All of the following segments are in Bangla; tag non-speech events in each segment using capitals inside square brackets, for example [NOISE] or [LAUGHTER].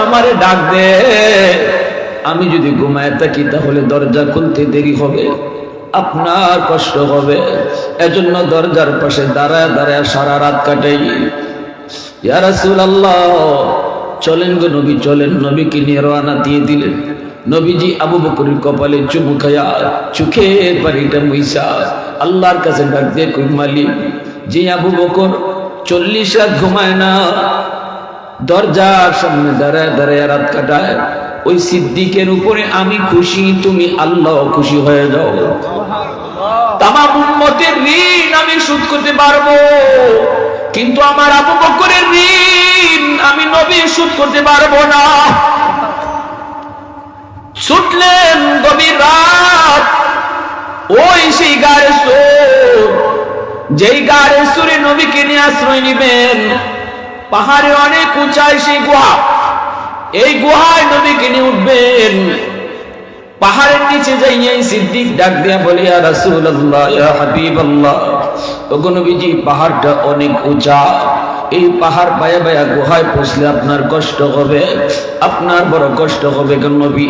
আমারে ডাক দে। আমি যদি ঘুমায় থাকি তাহলে দরজা খুলতে দেরি হবে। আপনার কষ্ট হবে। এজন্য দরজার পাশে দাঁড়ায় দাঁড়ায় সারা রাত কাটাই। ইয়া রাসূলুল্লাহ, চলেন গো নবী, চলেন। নবীকে নিয়ে রওনা দিয়ে দিলেন। নবীজি আবু বকরের কপালে চুমু খায়া চোখের পানিটা মুইসা। আল্লাহর কাছে ডাক দিয়ে কই, মালিক, যে আবু বকর চল্লিশ রাত ঘুমায় না দরজার সামনে দাঁড়ায় দাঁড়ায় রাত কাটায়। ওই সিদ্দিকের উপরে আমি খুশি, তুমি আল্লাহ খুশি হয়ে যাও। তামাম ঋণ আমি শোধ করতে পারব। কিন্তু আমার আবু বকরের ঋণ আমি নবী শোধ করতে পারব না। ছুটলেন গভীর রাত, ওই সেই গাড়ে সুর, যেই গাড়ে সুরে নবীকে নিয়ে আশ্রয় নিবেন। পাহাড়ে অনেক উঁচায় সেই গুহা। এই গুহায় নবীকে নিয়ে উঠবেন। পাহাড়ের নিচে যাইয়ে সিদ্দিক ডাক দিয়া বলে, ইয়া রাসূলুল্লাহ পাহাড়টা অনেক উঁচা। এই পাহাড় পায়া বায়া গুহায় পৌঁছলে আপনার কষ্ট হবে, আপনার বড় কষ্ট হবে কেন নবী।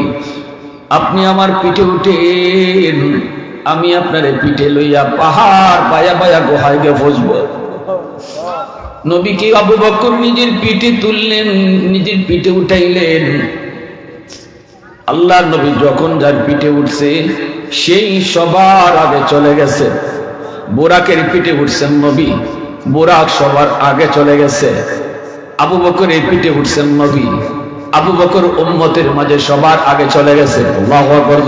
আপনি আমার পিঠে উঠেন, আমি আপনার পিঠে লইয়া পাহাড় পায়া বায়া গুহায় গিয়ে বসবো। নবীকে আবু বকর নিজের পিঠে তুললেন, নিজের পিঠে উঠাইলেন। আল্লাহ নবী যখন যার পিঠে উঠছে, সেই সবার আগে চলে গেছে। বোরাকের পিঠে উঠছেন নবী, বোরাক সবার আগে চলে গেছে। আবু বকর এই পিঠে উঠছেন নবী, আবু বকর উম্মতের মাঝে সবার আগে চলে গেছে। আল্লাহু আকবার।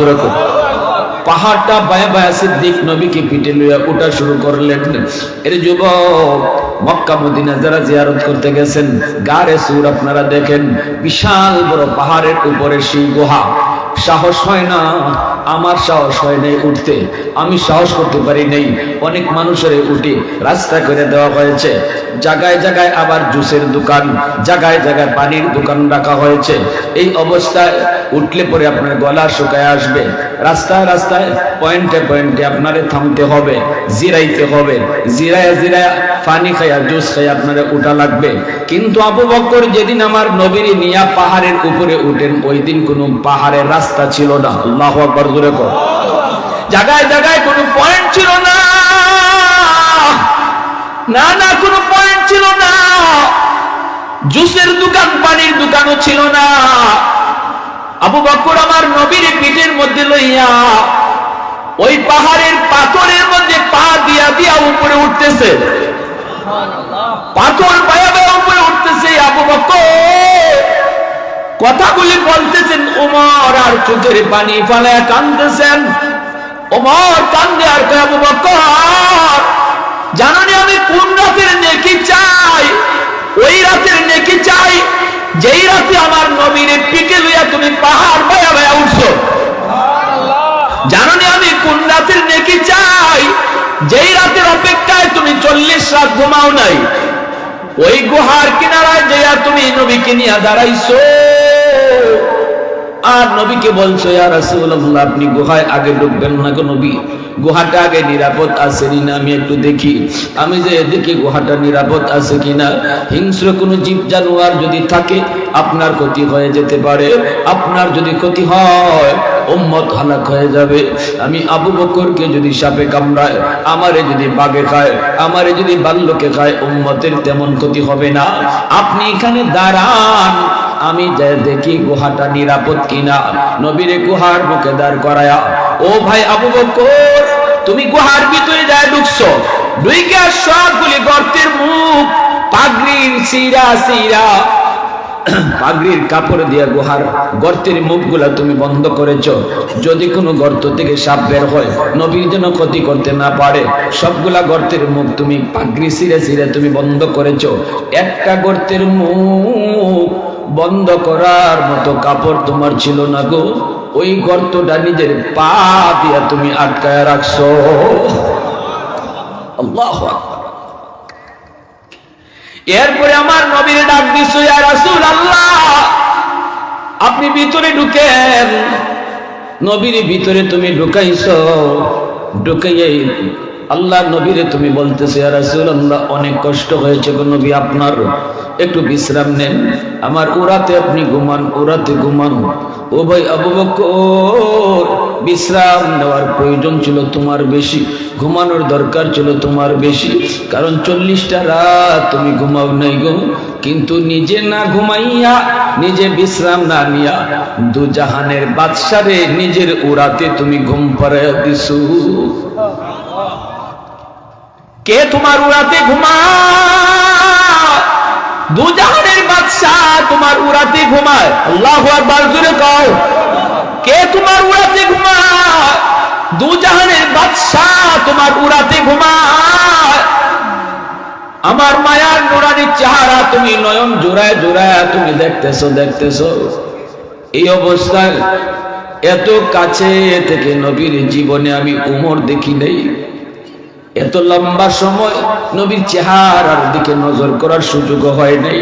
পাহাড়টা বায়া বায়া সিদ্দিক নবীকে পিঠে লইয়া ওটা শুরু করলেন। এর যুবক, মক্কা, মদিনা যারা জিয়ারত করতে গেছেন, গারে সুর আপনারা দেখেন, বিশাল বড় পাহাড়ের উপরে সেই গুহা। সাহস হয় না আমার সাহস হয় নাই উঠতে। আমি সাহস করতে পারি নাই। অনেক মানুষের উঠে। রাস্তা করে দেওয়া হয়েছে। জায়গায় জায়গায় আবার জুসের দোকান, জায়গায় জায়গায় পানির দোকান রাখা হয়েছে। এই অবস্থায় উঠলে পরে আপনার গলা শুকায় আসবে। রাস্তায় রাস্তায় পয়েন্টে পয়েন্টে আপনারে থামতে হবে, জিরাইতে হবে। জিরায় জিরায়া পানি খাইয়া, জুস খাইয়া আপনারে উঠা লাগবে। কিন্তু আবু বক্কর যেদিন আমার নবীর নিয়া পাহাড়ের উপরে উঠেন, ওই দিন কোনো পাহাড়ের রাস্তা ছিল না। আল্লাহ আকবর জোরে কর জায়গায় জায়গায় কোনো পয়েন্ট ছিল না। না না, কোনো পয়েন্ট ছিল না। জুসের দোকান, পানির দোকানও ছিল না। আবু বকর আমার নবীর পিঠের মধ্যে লইয়া ওই পাহাড়ের পাথরের মধ্যে পা দিয়া দিয়া উপরে উঠতেছে। পাথর পায়া উপরে উঠতেছে আবু বকর। কথাগুলি বলতেছেন ওমর আর চোখের পানি ফালায় কান্দতেছেন ওমর কান্দে আর কয় বকর, জানানি আমি কোন রাতের নেকি চাই? ওই রাতের নেকি চাই যেই রাতে আমার নবীর পিকে লইয়া তুমি পাহাড় বায়া বায়া উঠছো। জানানি আমি কোন রাতের নেকি চাই যেই রাতের অপেক্ষায় তুমি চল্লিশ রাত ঘুমাও নাই? ওই গুহার কিনারায় যেয়া তুমি নবীকে নিয়ে দাঁড়াইছো। আর নবীকে বলছো, ইয়া রাসূলুল্লাহ, আপনি গুহায় আগে ঢুকবেন না গো নবী? গুহাটা আগে নিরাপদ আছে না আমি একটু দেখি। আমি যে দেখি গুহাটা নিরাপদ আছে কিনা? হিংস্র কোনো জীব জানোয়ার যদি থাকে, আপনার ক্ষতি হয়ে যেতে পারে। আপনার যদি ক্ষতি হয়, উম্মত হালাক হয়ে যাবে। আমি আবু বকরকে যদি সাপে কামড়ায়, আমারে যদি বাঘে খায়, আমারে যদি বাল্যকে খায়, উম্মতের তেমন ক্ষতি হবে না। আপনি এখানে দাঁড়ান। আমি দেখি গুহাটা নিরাপদ কিনা। নবীরে গুহার বুকে দাঁড় করায়া, ও ভাই আবু বকর, তুমি গুহার ভিতরে যায় ঢুকছো। ঢুইকা সবগুলি গর্তের মুখ, পাগড়ির সিরা সিরা [CLEARS THROAT] পাগড়ির কাপড় দিয়ে গুহার গর্তের মুখগুলা তুমি বন্ধ করেছ। যদি কোনো গর্ত থেকে সাপ বের হয়, নবীর যেন ক্ষতি করতে না পারে, সবগুলা গর্তের মুখ তুমি পাগড়ি সিরে সিরে তুমি বন্ধ করেছ। একটা গর্তের মুখ বন্ধ করার মতো কাপড় তোমার ছিল না গো। ওই গর্তটা নিজের পা দিয়া তুমি আটকায় রাখছো। আল্লাহ এরপরে আমার নবীর ডাক দিছো, ইয়া আল্লাহ আপনি ভিতরে ঢুকেন। নবীর ভিতরে তুমি ঢুকাইছ ঢুকাইয়ে আল্লাহ নবীরে তুমি বলতেছে আর রাসূলুল্লাহ, অনেক কষ্ট হয়েছে গো নবী আপনার। একটু বিশ্রাম নেন। আমার উড়াতে আপনি ঘুমান, উড়াতে ঘুমান। ও ভাই আবু বকর, বিশ্রাম নেওয়ার প্রয়োজন ছিল তোমার বেশি, ঘুমানোর দরকার ছিল তোমার বেশি। কারণ চল্লিশটা রাত তুমি ঘুমাও নাই গো। কিন্তু নিজে না ঘুমাইয়া, নিজে বিশ্রাম না নিয়া, দু জাহানের বাদশারে নিজের উড়াতে তুমি ঘুম পাড়াইয়া দিছু। কে তোমার উড়াতে ঘুমা দু জাহানের বাদশাহ তোমার উড়াতে ঘুমায়। আল্লাহ আকবার জুড়ে কও। কে তোমার উড়াতে ঘুমায়? দু জাহানের বাদশাহ তোমার উড়াতে ঘুমায়। আমার মায়ার নুরানি চেহারা তুমি নয়ন জোড়ায় জোড়ায় তুমি দেখতেছো দেখতেছো। এই অবস্থায় এত কাছে থেকে নবীর জীবনে আমি উমর দেখি নেই। এত লম্বা সময় নবীর চেহারার দিকে নজর করার সুযোগ হয় নাই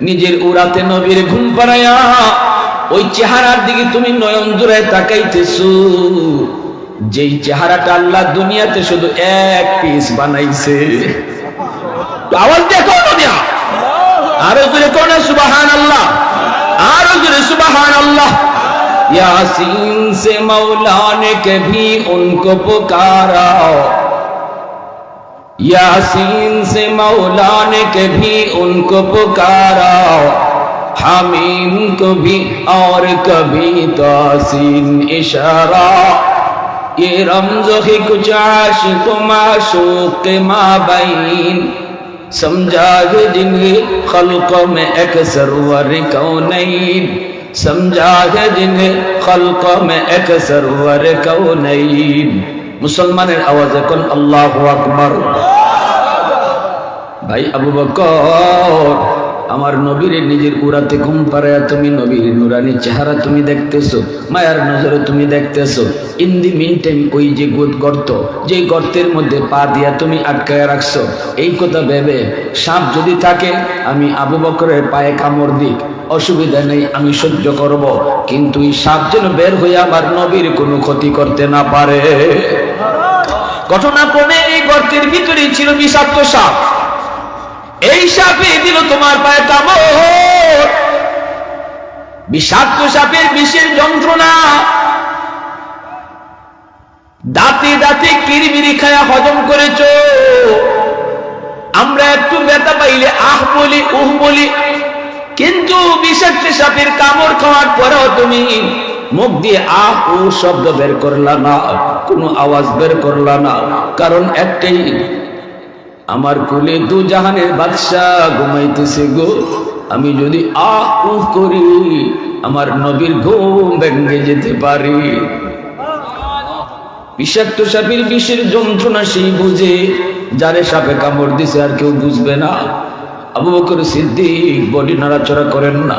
নিজের উড়াতে নবীর ঘুম পাড়াইয়া ওই চেহারার দিকে তুমি নয়ন জোড়ায় তাকাইতেছো যেই চেহারাটা আল্লাহ দুনিয়াতে শুধু এক পিস বানাইছে আওয়াজ দেখো দুনিয়া আরো জোরে কোন সুবাহান আল্লাহ আরো জোরে সুবাহান আল্লাহ यासीन से मौला ने कभी उनको पुकारा یاسین سے مولا نے کبھی ان کو پکارا، حمیم کو بھی اور کبھی تاسین اشارہ۔ یہ رمز ہی کچھ عاشق و معشوق کے مابین۔ سمجھا ہے جن کی خلقوں میں ایک سرور کونین سمجھا ہے جن کی خلقوں میں ایک سرور کونین مسلمانের আওয়াজ এখন আল্লাহু আকবার ভাই আবু বকর, আমার নবীর নিজের উড়াতে ঘুম পাড়ায় তুমি নবীর নুরানি চেহারা তুমি দেখতেছো, মায়ার নজরে তুমি দেখতেছো। ইন দি ওই যে গোদ গর্ত যে গর্তের মধ্যে পা দিয়া তুমি আটকায় রাখছো, এই কথা ভেবে সাপ যদি থাকে, আমি আবু বকরের পায়ে কামড় দিক, অসুবিধা নেই, আমি সহ্য করব। কিন্তু এই সাপ যেন বের হয়ে আমার নবীর কোনো ক্ষতি করতে না পারে। ঘটনা ঘটনাক্রমে এই গর্তের ভিতরেই ছিল বিষাক্ত সাপ। এই সাপে দিল তোমার পায়ে কামড় বিষাক্ত সাপের বিষের যন্ত্রণা। দাঁতে দাঁতে কিরিমিরি খায়া হজম করেছ। আমরা একটু ব্যথা পাইলে আহ বলি, উহ বলি। কিন্তু বিষাক্ত সাপের কামড় খাওয়ার পরেও তুমি মুখ দিয়ে আহ ও শব্দ বের করলা না, কোনো আওয়াজ বের করলা না। কারণ একটাই আমার কুলে দু জাহানের বাদশাহ ঘুমাইতেছে গো। আমি যদি আ করি, আমার নবীর ঘুম ভেঙে যেতে পারি। বিষাক্ত সাপের বিষের যন্ত্রণা সেই বুঝে, যারে সাপে কামড় দিছে আর কেউ বুঝবে না। আবু বকর সিদ্দিক বডি নড়াচড়া করেন না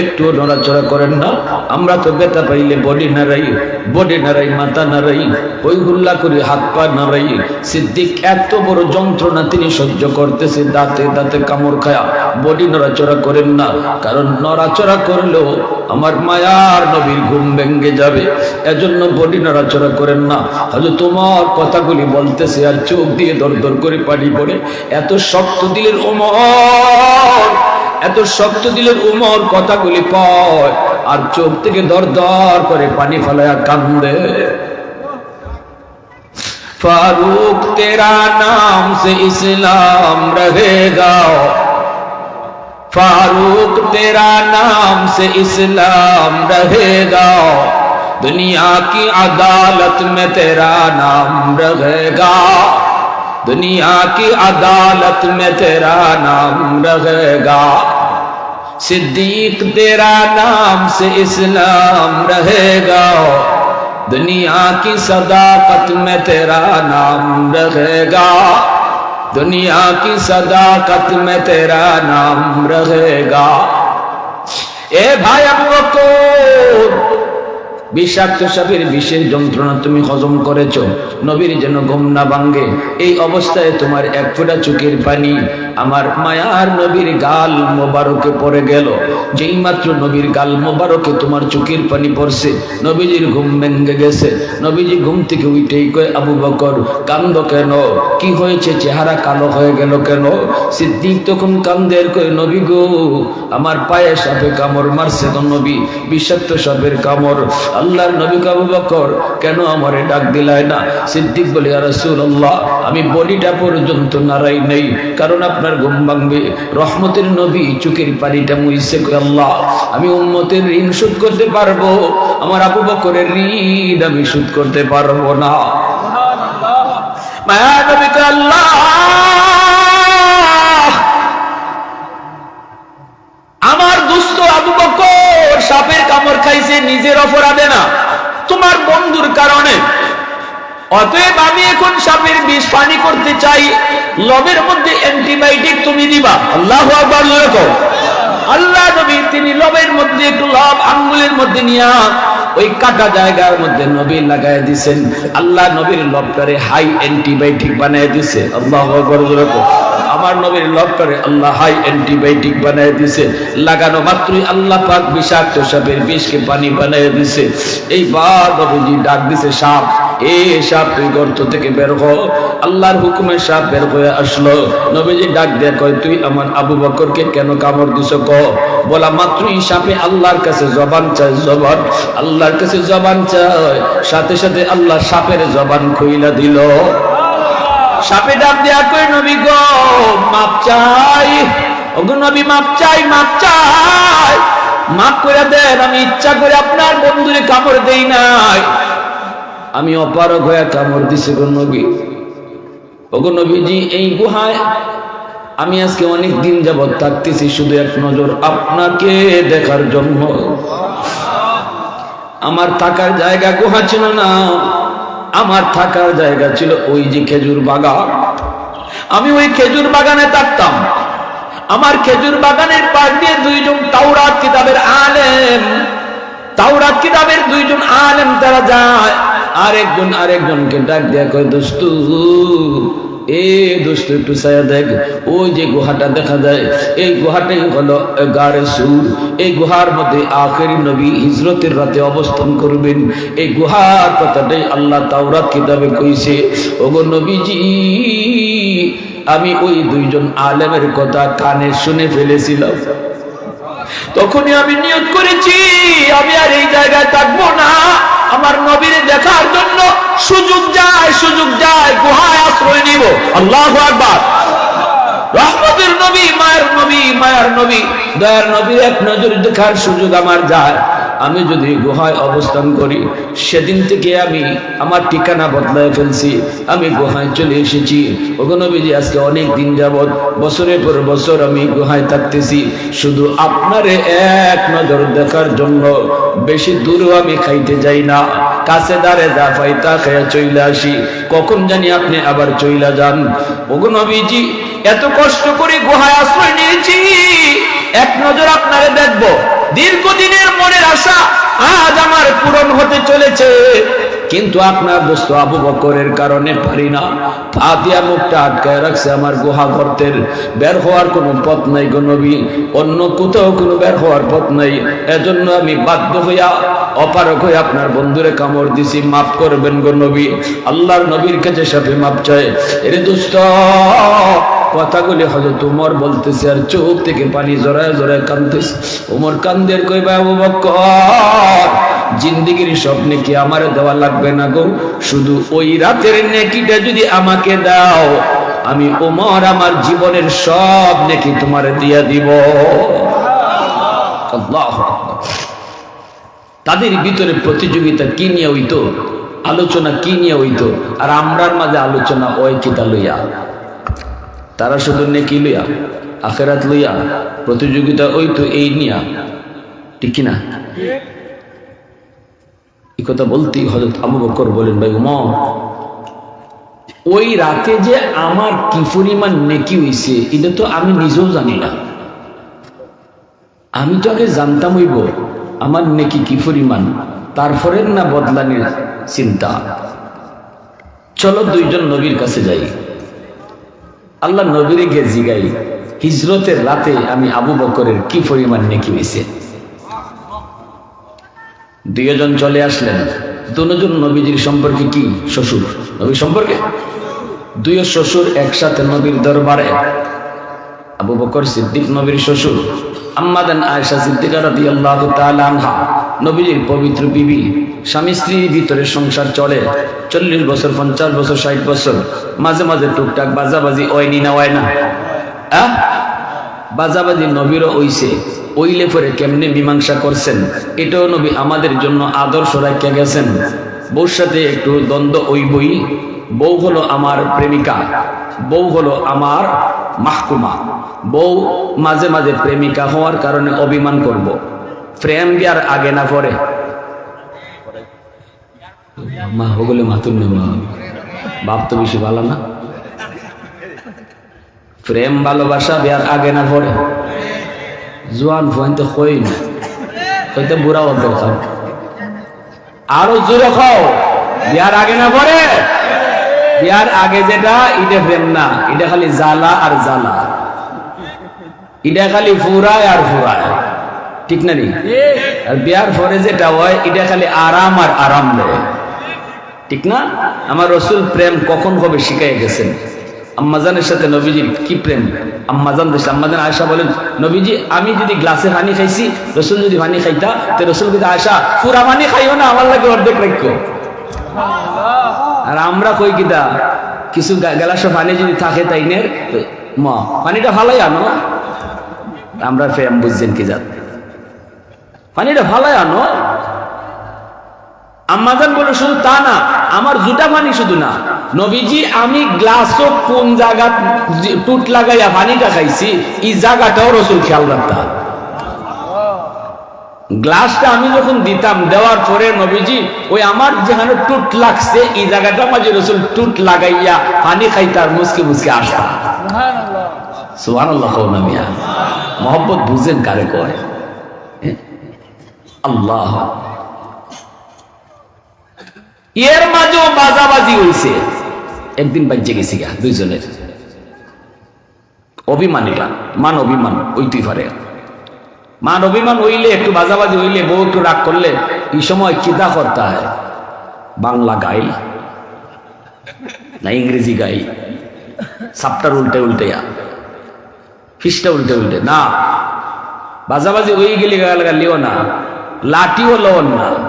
একটুও নড়াচড়া করেন না। আমরা তো বেতা পাইলে বডি নাড়াই বডি নাড়াই, মাথা নাড়াই ওই হুল্লা করে হাত পা নাড়াই। সিদ্দিক এত বড় যন্ত্রণা তিনি সহ্য করতেছে, দাঁতে দাঁতে কামড় খায়া বডি নড়াচড়া করেন না। কারণ নড়াচড়া করলেও আমার মায়ার নবীর ঘুম ভেঙ্গে যাবে। এজন্য বডি নড়াচড়া করেন না। হয়তো তোমার কথাগুলি বলতেছে আর চোখ দিয়ে দর দর করে পানি পড়ে। এত শক্ত দিলের ওমর এত শক্ত দিলের উমর কথাগুলি কয়, আর চোখ থেকে দর দর করে পানি ফেলায়া কান্দে। فاروق تیرا نام سے اسلام رہے گا، دنیا کی عدالت میں تیرا نام رہے گا۔ دنیا کی عدالت میں تیرا نام رہے گا۔ صدیق تیرا نام سے اسلام رہے گا۔ دنیا کی صداقت میں تیرا نام رہے گا۔ دنیا کی صداقت میں تیرا نام رہے گا۔ اے بھائی اب وقت বিষাক্ত সাপের বিশেষ যন্ত্রণা তুমি হজম করেছ। নবীর যেন ঘুম না ভাঙ্গে এই অবস্থায় তোমার এক ফোঁটা চোখের পানি আমার মায়ার নবীর গাল মোবারকে পড়ে গেল। যেই মাত্র নবীর গাল মোবারকে তোমার চোখের পানি পড়ছে, নবীজির ঘুম ভেঙ্গে গেছে। নবীজি ঘুম থেকে উঠেই কয়, আবু বকর, কান্দ কেন? কি হয়েছে? চেহারা কালো হয়ে গেল কেন? সিদ্দিক তখন কান্দের কয়, নবী গো, আমার পায়ে সাপে কামড় মারছে তো নবী, বিষাক্ত সাপের কামড়। আল্লাহর নবী আবু বকর, কেন আমারে ডাক দিলায় না? সিদ্দিক বলে আর রাসূলুল্লাহ, আমি বডিটা পর্যন্ত নারাই নেই, কারণ আপনার ঘুম ভাঙবে। রহমতের নবী চোখের পানিটা মুইছে আল্লাহ, আমি উম্মতের ঋণ শোধ করতে পারব, আমার আবু বকরের ঋণ আমি শোধ করতে পারব না। আমার দুস্থ আবু বকর সাপের কামড় খাইছে নিজের অপরাধে না। তোমার বন্ধুর কারণে। অতএব আমি এখন সাপের বিষ পানি করতে চাই। লবের মধ্যে অ্যান্টিবায়োটিক তুমি দিবা। আল্লাহ আল্লাহ নবী, তিনি লবের মধ্যে একটু লব আঙ্গুলের মধ্যে নিয়া ওই কাটা জায়গার মধ্যে নবী লাগাই দিছেন। আল্লাহ নবীর লবটারে হাই অ্যান্টিবায়োটিক বানায় দিছে। আল্লাহ আকবার এরকম আমার নবীর লবটারে আল্লাহ হাই অ্যান্টিবায়োটিক বানায় দিছে। লাগানো মাত্রই আল্লাহ পাক বিষাক্ত সাপের বিষকে পানি বানায় দিছে। এই বার নবীজি ডাক দিছে, সাপ, এ সাপ তুই গর্ত থেকে বের হ। আল্লাহর হুকুমে সাপ বের হয়ে আসলো। নবীজি ডাক দেয়া কয়, তুই আমার আবু বকরকে কেন কামড় দিছ ক? বলা মাত্রই সাপে আল্লাহর কাছে জবান চায়, জবান, আল্লাহর কাছে জবান চায়। সাথে সাথে আল্লাহ সাপের জবান খুইলা দিল। সাপে ডাক দেয়া কই নবী গো, মাপ চাই। ওগো নবী, মাপ চাই মাপ চাই। মাপ করে দেন, আমি ইচ্ছা করে আপনার বন্ধুরে কামড় দেই নাই। আমি অপারক হয়ে কামড় দিছি গো নবী। ওগো নবীজি, এই গুহায় আমি আজকে অনেক দিন যাবৎ থাকতেছি, শুধু এক নজর আপনাকে দেখার জন্য। আমার থাকার জায়গা গুহা ছিল না। আমার থাকার জায়গা ছিল ওই যে খেজুর বাগান। আমি ওই খেজুর বাগানে থাকতাম। আমার খেজুর বাগানের পাশ দিয়ে দুইজন তাওরাত কিতাবের আলেম। তাওরাত কিতাবের দুইজন আলেম, তারা যায়। আরেকজন আরেকজনকে ডাক দেয়া কয়, দোস্তু এ দেখ, ওই যে গুহাটা দেখা যায়, এই গুহাটাই সুর। এই গুহার মধ্যে আখেরি নবী রাতে অবস্থান করবেন। এই গুহার কথাটাই আল্লাহ কইছে আমি ওই দুইজন আলেমের কথা কানে শুনে ফেলেছিলাম। তখনই আমি নিয়োগ করেছি, আমি আর এই জায়গায় থাকব না। আমার নবীর দেখার জন্য সুযোগ যায় সুযোগ যায়, গুহায় আশ্রয় নিব। আল্লাহ আকবার। রহমতের নবী, মায়ের নবী মায়ের নবী, দয়ার নবীর এক নজর দেখার সুযোগ আমার যায়। আমি যদি গুহায় অবস্থান করি, সেদিন থেকে আমি আমার ঠিকানা বদলায় ফেলছি। আমি গুহায় চলে এসেছি। ওগো নবীজি, আজকে অনেক দিন যাবৎ, বছরের পর বছর আমি গুহায় থাকতেছি। শুধু আপনারে এক নজর দেখার জন্য বেশি দূরও আমি খাইতে যাই না। কাছে দাঁড়ে দা পাই তা খেয়ে চইলা আসি। কখন জানি আপনি আবার চইলা যান। ওগো নবীজি, এত কষ্ট করে গুহায় আশ্রয় নিয়েছি। এক নজর আপনারে দেখব। দীর্ঘদিনের মনের আশা আজ আমার পূরণ হতে চলেছে। কিন্তু আপনার দোস্ত আবু বকরের কারণে পারি না। দিয়া মুখটা আটকায় রাখছে আমার গুহা গর্তের। বের হওয়ার কোনো পথ নাই গো নবী। অন্য কোথাও কোনো বের হওয়ার পথ নাই। এজন্য আমি বাধ্য হইয়া, অপারক হয়ে আপনার বন্ধুরে কামড় দিছি। মাফ করবেন গো নবী। আল্লাহর নবীর কাছে সাথে মাপ চায় এরে দোস্ত কথাগুলি হয়তো উমর বলতেছে আর চোখ থেকে পানি জড়ায় জড়ায় কানতেছে উমর কান্দের কই বাবু বকর জিন্দিগির স্বপ্নে কি আমার দেওয়া লাগবে না গো? শুধু ওই রাতের নেকিটা যদি আমাকে দাও, আমি ওমর আমার জীবনের সব নেকি তোমার দিয়া দিব। তাদের ভিতরে প্রতিযোগিতা কি নিয়ে হইতো? আলোচনা কি নিয়ে হইতো? আর আমরার মাঝে আলোচনা ওই কিতা লইয়া? তারা শুধু নেকি লইয়া, আখেরাত লইয়া প্রতিযোগিতা ওই তো এই নিয়া। ঠিক কিনা? এই কথা বলতেই হজরত আবু বকর বলেন, ভাই উমর, ওই রাতে যে আমার কি পরিমাণ নেকি হইছে, এটা তো আমি নিজেও জানি না। আমি তো আগে জানতাম হইব, আমার নেকি কি পরিমাণ তারপরে না বদলানির চিন্তা। চলো দুইজন নবীর কাছে যাই। আল্লাহ নবীরে গিয়ে জিগাই, হিজরতের রাতে আমি আবু বকরের কি পরিমাণ নেকি হয়েছে দুইজন চলে আসলেন। দুজন নবীজির সম্পর্কে কি? শ্বশুর। নবীর সম্পর্কে? দুই শ্বশুর একসাথে নবীর দরবারে। আবু বকর সিদ্দিক নবীর শ্বশুর আম্মাদান আয়েশা সিদ্দিকা রাদিয়াল্লাহু তাআলা আনহা, নবীজির পবিত্র বিবি। স্বামী স্ত্রীর ভিতরে সংসার চলে। চল্লিশ বছর, পঞ্চাশ বছর, ষাট বছর, মাঝে মাঝে টুকটাক বাজাবাজি ওয়নি না ওয় না। বাজাবাজি নবীরও ওইছে ওইলে পরে কেমনে মীমাংসা করছেন? এটাও নবী আমাদের জন্য আদর্শ রাখিয়া গেছেন। বউর সাথে একটু দ্বন্দ্ব ওই বই বউ হলো আমার প্রেমিকা। বউ হলো আমার মাহকুমা। বউ মাঝে মাঝে প্রেমিকা হওয়ার কারণে অভিমান করব। প্রেম বিয়ার আগে না পরে? মা হগলে মাতুর মা। বাপ তো বেশি ভালো না। প্রেম, ভালোবাসা, বিয়ার আগে না পরে। জোয়ান ফুয়াইতে হই না। হইতে বুড়া অন্তর আরও জোরে খাও বিয়ার আগে না পরে? বিয়ার আগে যেটা এটা প্রেম না। এটা খালি জ্বালা আর জ্বালা। এটা খালি ফুরায় আর ফুরায়। ঠিক না নি? আর বিয়ার পরে যেটা হয় এটা খালি আরাম আর আরাম দেয়। ঠিক না? আমার রসুল প্রেম কখন হবে শিখাই গেছেন। আম্মাজানের সাথে নবীজির কি প্রেম? আম্মাজান দেশ আম্মাজান আয়সা বলেন, নবীজি, আমি যদি গ্লাসে হানি খাইছি, রসুল যদি হানি খাইতা, তো রসুল কিন্তু আয়সা পুরা পানি খাইও না, আমার লাগে অর্ধেক রাখো আর আমরা কই কিতা? কিছু গ্লাস পানি যদি থাকে তাই মা, পানিটা ভালোই আনো। আমরা প্রেম বুঝছেন কি যাত পানিটা ভালোই আনো। আম্মাজান বলে শুধু তা না, আমার জুটা পানি শুধু না। নবীজি, আমি গ্লাসও কোন জায়গা টুট লাগাইয়া পানিটা খাইছি, এই জায়গাটাও রসুল খেয়াল রাখতাম গ্লাসটা আমি যখন দিতাম, দেওয়ার পরে নবীজি, ওই আমার যেখানে টুট লাগছে, এই জায়গাটা মাঝে রসুল টুট লাগাইয়া পানি খাইতার মুসকে মুসকে আসতাম সুহান আল্লাহ মিয়া মোহাম্মত বুঝেন কারে কয়? হ্যাঁ? আল্লাহ। এর মাঝেও বাজাবাজি হয়েছে একদিন বাজ্যে গেছি গা, দুইজনের। অভিমান এটা মান অভিমান ওইতেই পারে। মান অভিমান হইলে, একটু বাজাবাজি হইলে, বউ একটু রাগ করলে, এই সময় কিতা করতে হয়? বাংলা গাই না ইংরেজি গাই সাপটার উল্টে উল্টে ফিসটা উল্টে উল্টে। না। বাজাবাজি হয়ে গেলে গালিও না। লাঠিও লওন না।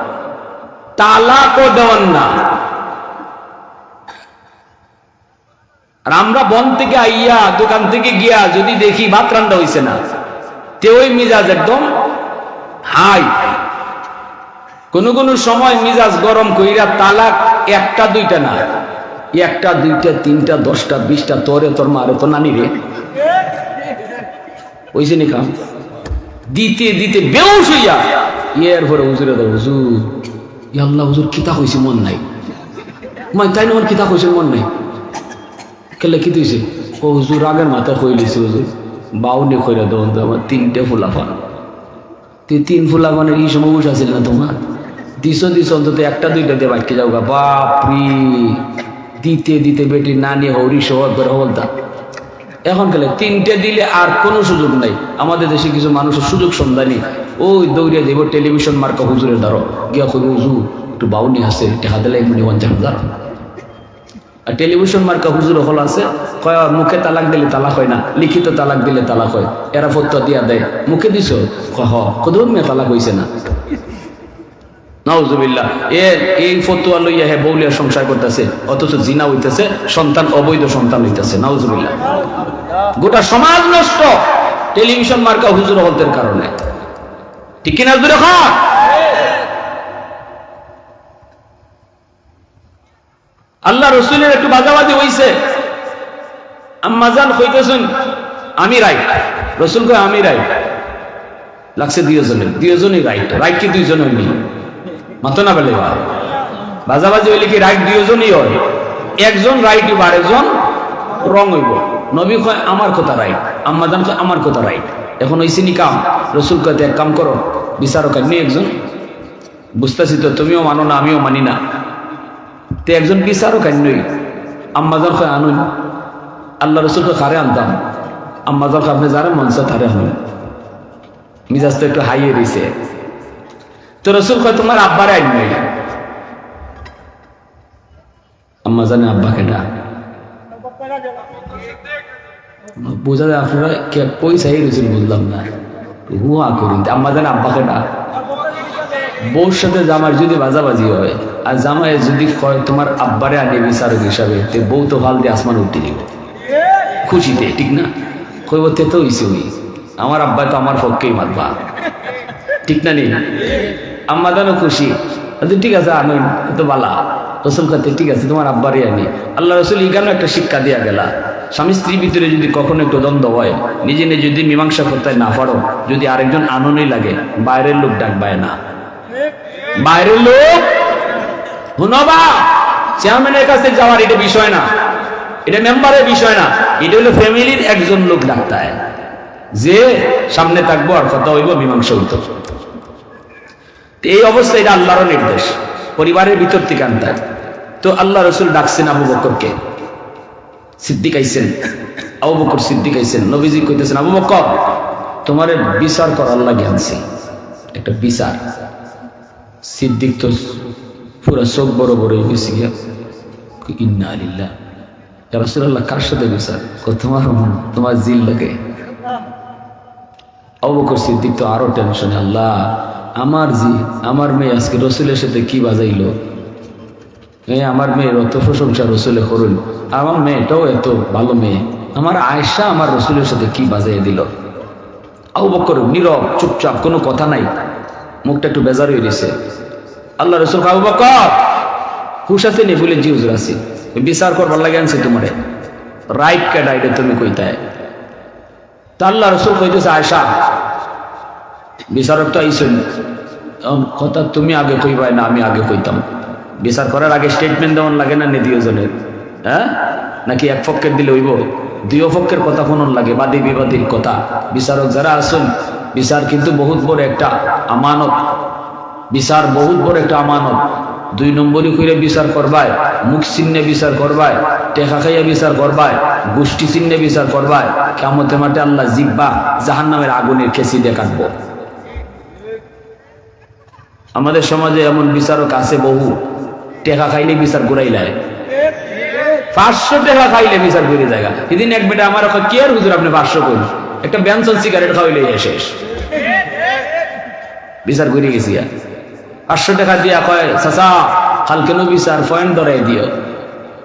তালাকও দেওয়ান না। আর আমরা বন থেকে আইয়া দোকান থেকে গিয়া যদি দেখি ভাত রান্না হয়েছে না, তে ওই মিজাজ একদম হাই। কোন কোন সময় মিজাজ গরম কইরা তালাক একটা, দুইটা না, একটা, দুইটা, তিনটা, দশটা, বিশটা, তোরে, তোর মারে তো নানি রে। ওইসে নি খাম দিতে দিতে বেউস হইয়া ইয়ের পরে হুজুরে হুজুর আল্লাহ হুজুর, কিতা হয়েছে মন নাই। মাই তাই না কিতা হয়েছে মন নাই। কেলে কি দিয়েছে ও হুজুর আগের মাথা কই লিছে হুজুর বাউনি কইরা দেন তো আমার তিনটে ফুলাফান তুই তিন ফুলাফানের এই সময় বসে আছিল না তোমার দিছ দিছ, অন্তত একটা, দুইটা দিয়ে বাক্যে যাও গা, বাপরি। দিতে দিতে বেটি না নিয়ে হরি, সহজ করে বলতাম এখন গেলে তিনটে দিলে আর কোনো সুযোগ নাই। আমাদের দেশে কিছু মানুষের সুযোগ সন্ধানী। ওই দৌড়িয়া দেব টেলিভিশন মার্কা হুজুরের দ্বারা গিয়া হুজুর, একটু বাউনি আছে টাকা দিলে এমনি পঞ্চাশ হাজার। আর টেলিভিশন মার্কা হুজুর হল আছে, কয়, মুখে তালাক দিলে তালাক হয় না, লিখিত তালাক দিলে তালাক হয়, এরা ফতুয়া দিয়া দেয়। মুখে দিছ? হ কদম মেয়ে তালাক হয়েছে না। নাউজুবিল্লাহ, এ, এই ফতুয়া লইয়া হে বৌলিয়া সংসার করতেছে, অথচ জিনা হইতেছে, সন্তান, অবৈধ সন্তান হইতেছে, নাউজুবিল্লাহ। গোটা সমাজ নষ্ট, টেলিভিশন মার্কা হুজুর হলতের কারণে। ঠিক কিনা জুড়ে খান আল্লাহ রসুলের একটু বাজাবাজি হইছে। আম্মাজান কইতেছেন, আমি রাইট। রসুল কয়, আমি রাইট। লাগছে দুইজনের দুইজনই রাইট। রাইট কি দুইজন হইনি মাতো না বেলে বাজাবাজি হইলে কি রাইট দুইজনই হয়? একজন রাইট হইব, আরেকজন রং হইব। নবী কয়, আমার কথা রাইট। আম্মাজান কয়, আমার কথা রাইট। এখন হইছে নি কাম রসুল কয় এক কাম করো, বিচারক নিয়ে একজন বুঝতেছি তো, তুমিও মানো না, আমিও মানি না। তে একজন বিচারও কান্যই আম্মাজার খয় আনুন। আল্লাহ রসুলকে খারে আনতাম। আম্মাজার আপনি যারা মনসা তারে আনুন। মিজাজ তো একটু হাইয়ে দিছে তো রসুল কয় তোমার আব্বারে নাই। আম্মা জানে আব্বা কেটা বোঝা যায় আপনারা পয়সাই রয়েছেন বুঝলাম না। হুয়া করিন আম্মা জানে আব্বাকে কেটা বউর সাথে জামার যদি বাজাবাজি হয় আর জামাই যদি কয় তোমার আব্বারে আনে বিচারক হিসাবে তে বউ তো ভালো দিয়ে আসমান উঠতে দিব খুশিতে ঠিক না? কইব তে তো হইছে উনি। আমার আব্বা তো আমার পক্ষেই মারবা ঠিক না নেই আম্মা জানো খুশি। আচ্ছা, ঠিক আছে আমি তো বালা। রসুল খাতে ঠিক আছে তোমার আব্বারই আনি আল্লাহ রসুল ইগানো একটা শিক্ষা দিয়া গেলা। স্বামী স্ত্রীর ভিতরে যদি কখনো একটু দ্বন্দ্ব হয়, নিজে নিজে যদি মীমাংসা করতে না পারো, যদি আরেকজন আননই লাগে, বাইরের লোক ডাকবায় না। বাইরের লোক? হুনবা চেয়ারম্যানের কাছে যাওয়ার এটা বিষয় না। এটা মেম্বারের বিষয় না। এটা হলো ফ্যামিলির একজন লোক ডাক্তার যে সামনে থাকব আর কথা হইব, মীমাংসা হইত এই অবস্থা এটা আল্লাহর নির্দেশ। পরিবারের ভিতর থেকে আনতে তো আল্লাহ রসুল ডাকছেন আবু বকরকে। সিদ্দিক আইছেন, আবু বকর সিদ্দিক আইছেন, নবীজি কইতেছেন, আবু বকর, তোমার বিচার করার লাগে আনছি, একটা বিচার। সিদ্দিক তো পুরো চোখ বড় বড় হয়ে গেছে গিয়া ইন্না আলিল্লাহ রাসুল্লাহ কার সাথে বিচার? তোমার তোমার জিল লাগে। অবকর সিদ্দিক তো আরও টেনশনে আল্লাহ, আমার জি, আমার মেয়ে আজকে রসুলের সাথে কি বাজাইলো? এ আমার মেয়ের অত প্রশংসা রসুলে করুন আমার মেয়েটাও এত ভালো মেয়ে। আমার আয়সা আমার রসুলের সাথে কি বাজাইয়ে দিল? আবু বকর নীরব, চুপচাপ, কোনো কথা নাই। মুখটা একটু বেজার হয়ে গেছে। আল্লাহ রসুল আবু বকর, হুশ আছে নি? বলে, জি আছি। বিচার করবার লাগে আনছে তোমারে। রাইট কেডা এটা তুমি কইতায়। তা আল্লাহ রসুল কইতেছে আয়সা বিচারক তো আইসেন কথা তুমি আগে কইবাই না, আমি আগে কইতাম। বিচার করার আগে স্টেটমেন্ট দেওয়ান লাগে না দ্বিতীয়জনের হ্যাঁ? নাকি এক পক্ষের দিলে হইব? দুই পক্ষের কথা কোন লাগে, বাদী বিবাদীর কথা। বিচারক যারা আসুন বিচার কিন্তু বহুত বড় একটা আমানত। বিচার বহুত বড় একটা আমানত। দুই নম্বরই কইরে বিচার করবায়, মুখ চিহ্নে বিচার করবায়, টেকা খাইয়া বিচার করবায়, গোষ্ঠী চিহ্নে বিচার করবায় কেমতে মাঠে আল্লাহ জিব্বা জাহান নামের আগুনের খেসি কাটবো। আমাদের সমাজে এমন বিচারক আছে বহু। টেকা খাইলে বিচার ঘুরাইলায় পাঁচশো টাকা খাইলে বিচার করে জায়গা সেদিন এক বেটা আমার কি আর হুজুর আপনি পাঁচশো করুন একটা ব্যানসন সিগারেট খাওয়াইলে শেষ। বিচার করে গেছি পাঁচশো টাকা দিয়া কয়, চাচা কাল কেন বিচার পয়েন্ট ধরাই দিও।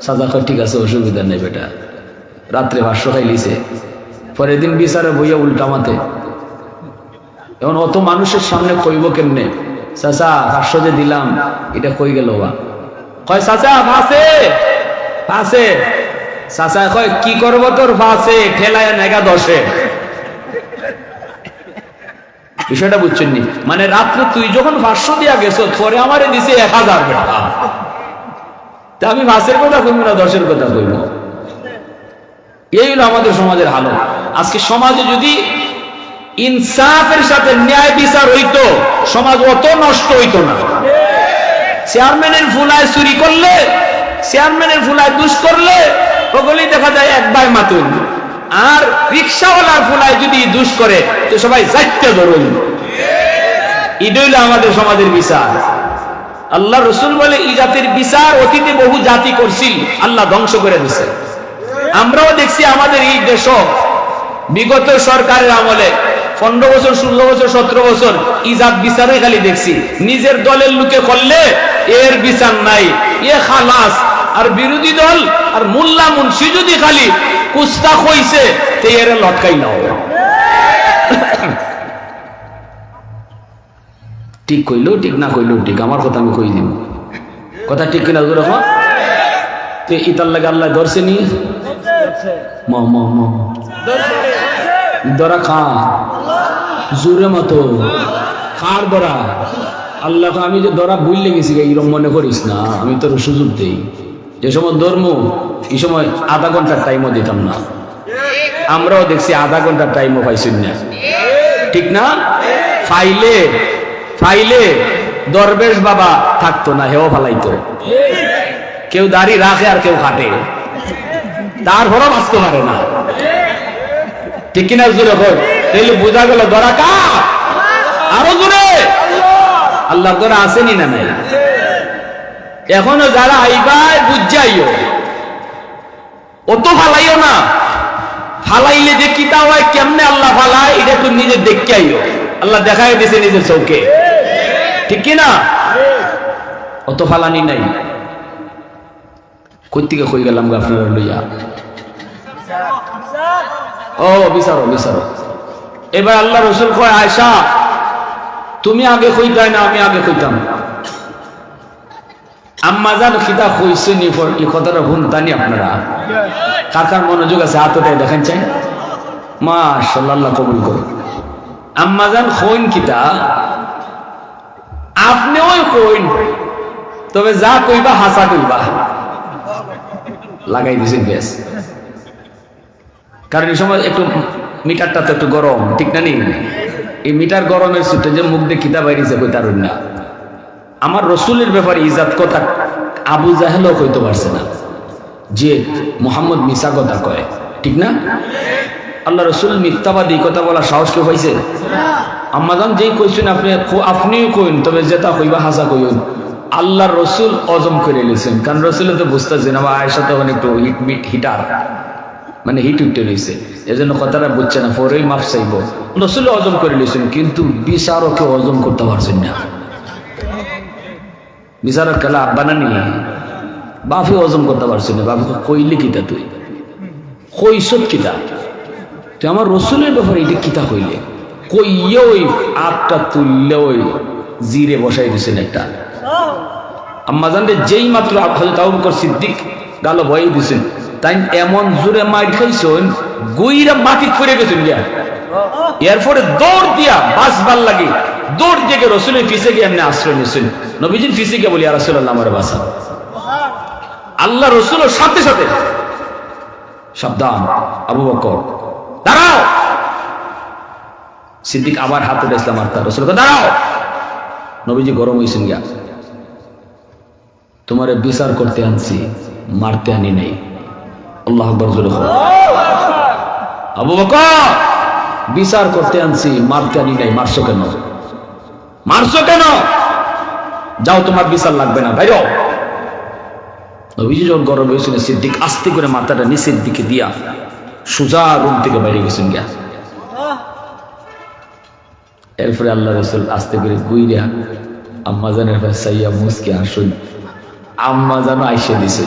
চাচা কয়, ঠিক আছে, অসুবিধা নেই বেটা। রাত্রে পাঁচশো খাইলিছে। পরের দিন বিচারে বইয়া উল্টা মাতে। এখন অত মানুষের সামনে কইব কেমনে? চাচা, পাঁচশো যে দিলাম, এটা কই গেল বা? কয়, চাচা, ফাঁসে? ফাঁসে। চাচা, কয়, কি করব তোর ফাঁসে? ঠেলায় নেগা দশে বিষয়টা বুঝছেন নি? মানে রাত্রে তুই যখন পাঁচশো দিয়া গেছো, পরে আমারে দিছে এক হাজার তা আমি ফাঁসের কথা কইব না দশের কথা কইব? এই হলো আমাদের সমাজের হালত। আজকে সমাজে যদি ইনসাফের সাথে ন্যায় বিচার হইতো, সমাজ অত নষ্ট হইতো না। চেয়ারম্যানের ফুলায় চুরি করলে, চেয়ারম্যানের ফুলায় দুষ করলে ওগুলি দেখা যায় এক ভাই মাতুন আর রিক্সাওয়ালার ফুলায় যদি দুষ করে, তো সবাই যাইতে ধরুন। এটা আমাদের সমাজের বিচার। আল্লাহ রসুল বলে, এই জাতির বিচার অতীতে বহু জাতি করছিল, আল্লাহ ধ্বংস করে দিছে আমরাও দেখছি আমাদের এই দেশ বিগত সরকারের আমলে পনেরো বছর, ষোলো বছর, সতেরো বছর ইজাত বিচারে খালি দেখছি। নিজের দলের লোকে করলে এর বিচার নাই। এ খালাস, আর বিরোধী দল, আর মোল্লা মুন্সি যদি খালি কুস্তা কইছে তে এর লটকাই নাও ঠিক কইলেও ঠিক না কইলেও ঠিক। আমার কথা আমি কই দিব কথা ঠিক কিনা দুর এখন তে ইতার লাগে আল্লাহ ধরছে নি? ম ম ম দরা খা। জোরে মতো। কার দরা আল্লাহ আমি যে দরা ভুললে গেছি এইরকম মনে করিস না, আমি তোর সুযোগ দেই। যে সময় ধর্ম, এই সময় আধা ঘণ্টার টাইমও দিতাম না। আমরাও দেখছি আধা ঘণ্টার টাইমও পাইছি না। ঠিক না? ফাইলে ফাইলে দরবেশ বাবা থাকতো না, হেও ফালাইতো। কেউ দাড়ি রাখে আর কেউ কাটে তারপরও বাঁচতে পারে না। ঠিক কিনা জোরে হোক তাইলে বোঝা গেল দরা কা আরও জোরে। আল্লাহ দরা আসেনি না নাই? এখনও যারা আইবাই বুঝাইও। অত ফালাইও না। ফালাইলে যে কিতা হয়, কেমনে আল্লাহ ফালায়, এটা একটু নিজে দেখতে আইও। আল্লাহ দেখাই দিছে নিজের চৌকে। ঠিক কি না? অত ফালানি নাই। কই থেকে কই গেলাম গো আপনারা লইয়া? ও বিচারো বিচারো এবার আল্লাহ রসুল কয় আয়সা তুমি আগে কইতাই না, আমি আগে কইতাম আম্মা জান খিতা কইছে নি কথাটা শুনতানি আপনারা। কার কার মনোযোগ আছে দেখেন চাই। মাশাআল্লাহ আল্লাহ কবুল করুন। আম্মা জান কইন কিতা? আপনি ওই কইন তবে যা কইবা, হাসা কইবা। লাগাই দিছেন বেশ কারণ এই সময় একটু মিটারটা তো একটু গরম, ঠিক না নি? এই মিটার গরমের সুতে যে মুখ দিয়ে কিতাব বাইরেছে কই তার না। আমার রসুলের ব্যাপারে ইজাত কথা আবু জাহেলও কইতে পারছে না, যে মোহাম্মদ মিসা কথা কয়, ঠিক না? আল্লাহ রসুল মিথ্যাবাদী কথা বলা সাহস কেউ পাইছে? আম্মাজান যেই কইছেন আপনি আপনিও কইন, তবে যেটা কইবা হাসা কইন। আল্লাহ রসুল অজম করে নিয়েছেন, কারণ রসুল তো বুঝতেছেন আমার আয়সা তখন একটু হিট হিটার। মানে হিট উঠতে রয়েছে এজন্য কথাটা বুঝছে না পরেই মাফ চাইব। রসুল অজম করে নিয়েছেন কিন্তু বিচারকে অজম করতে পারছেন না। বিচারক খেলা বানানি বাপে অজম করতে পারছেন না। বাপকে কইলে কিতা তুই? কইসত কিতা? তুই আমার রসুলের ব্যাপারে এটা কিতা কইলে? কইয়ে ওই আটটা তুললে ওই জিরে বসাই দিয়েছেন একটা। আম্মা জানতে যেই মাত্র হজরত আবু বকর সিদ্দিক গালো ভয় দিছেন। তাই এমন জোরে মার খাইছেন, গুইরা মাটি করে গেছেন গিয়া। এরপরে দৌড় দিয়া বাঁচবার লাগে। দৌড় দিয়ে রসুলের ফিসে গিয়ে এমনি আশ্রয় নিয়েছেন। নবীজির ফিসে গিয়ে বলি আর রসুল্লাহ আমার বাসা আল্লাহ রসুলের সাথে সাথে, সাবধান, আবু বকর, দাঁড়াও। সিদ্দিক আবার হাত উঠে ইসলাম আর তার রসুল দাঁড়াও। নবীজি গরম হয়েছেন গিয়া, তোমারে বিচার করতে আনছি, মারতে আনি নাই। আল্লাহ বিচার করতে আনছি মারতে আনি নাই, মারছো কেন? মারছো কেন? যাও, তোমার বিচার লাগবে না, বাইর। নবীজি গরম হয়েছিল সিদ্দিক আস্তে করে মাথাটা নিচের দিকে দিয়া সুজা রুম থেকে বাইরে গেছেন গিয়া। এরপরে আল্লাহ রসুল আস্তে করে গুইরা, আম্মা জানের সাইয়া মুসকে আসুন আম্মা যেন আইসে দিছে।